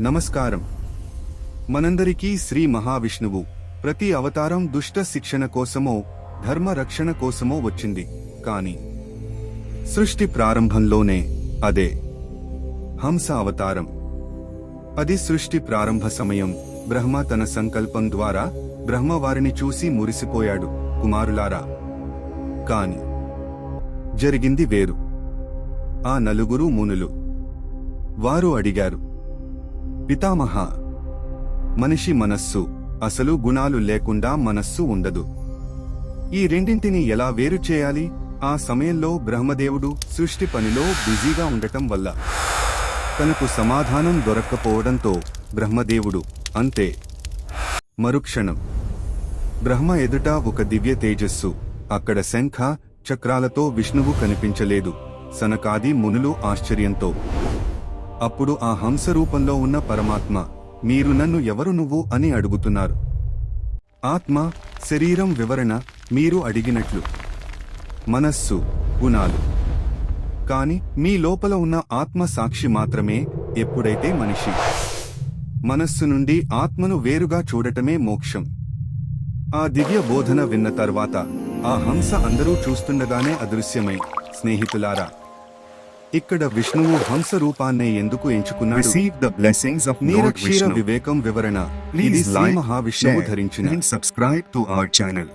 నమస్కారం. మనందరికీ శ్రీ మహావిష్ణువు ప్రతి అవతారం దుష్ట శిక్షణ కోసమో ధర్మ రక్షణ కోసమో వచ్చింది. కాని సృష్టి ప్రారంభంలోనే అదే హంస అవతారం. అది సృష్టి ప్రారంభ సమయం బ్రహ్మ తన సంకల్పం ద్వారా బ్రహ్మ వారిని చూసి మురిసిపోయాడు కుమారులారా. కాని జరిగింది వేరు. ఆ నలుగురు మునులు. వారు అడిగారు పితామహ. మనిషి మనస్సు అసలు గుణాలు లేకుండా మనస్సు ఉండదు. ఈ రెండింటిని ఎలా వేరు చేయాలి? ఆ సమయంలో బ్రహ్మదేవుడు సృష్టి పనిలో బిజీగా ఉండటం వల్ల. తనకు సమాధానం దొరక్కపోవడంతో బ్రహ్మదేవుడు అంతే. మరుక్షణం. బ్రహ్మ ఎదుట ఒక దివ్య తేజస్సు అక్కడ శంఖ చక్రాలతో విష్ణువు కనిపించలేదు. సనకాది మునులు ఆశ్చర్యంతో. అప్పుడు ఆ హంస రూపంలో ఉన్న పరమాత్మ మీరు నన్ను ఎవరు నువ్వు? అని అడుగుతున్నారు. ఆత్మ శరీరం వివరణ మీరు అడిగినట్లు. మనస్సు గుణాలు. కాని మీ లోపల ఉన్న ఆత్మ సాక్షి మాత్రమే ఎప్పుడైతే మనిషి. మనస్సు నుండి ఆత్మను వేరుగా చూడటమే మోక్షం. ఆ దివ్య బోధన విన్న తర్వాత ఆ హంస అందరూ చూస్తుండగానే అదృశ్యమై స్నేహితులారా ఇక్కడ విష్ణువు హంస రూపాన్నే ఎందుకు ఎంచుకున్నాడు the blessings of Lord నీరక్షీర. వివేకం వివరణ ఇది like, మహావిష్ణువు ధరించిన and subscribe to our channel.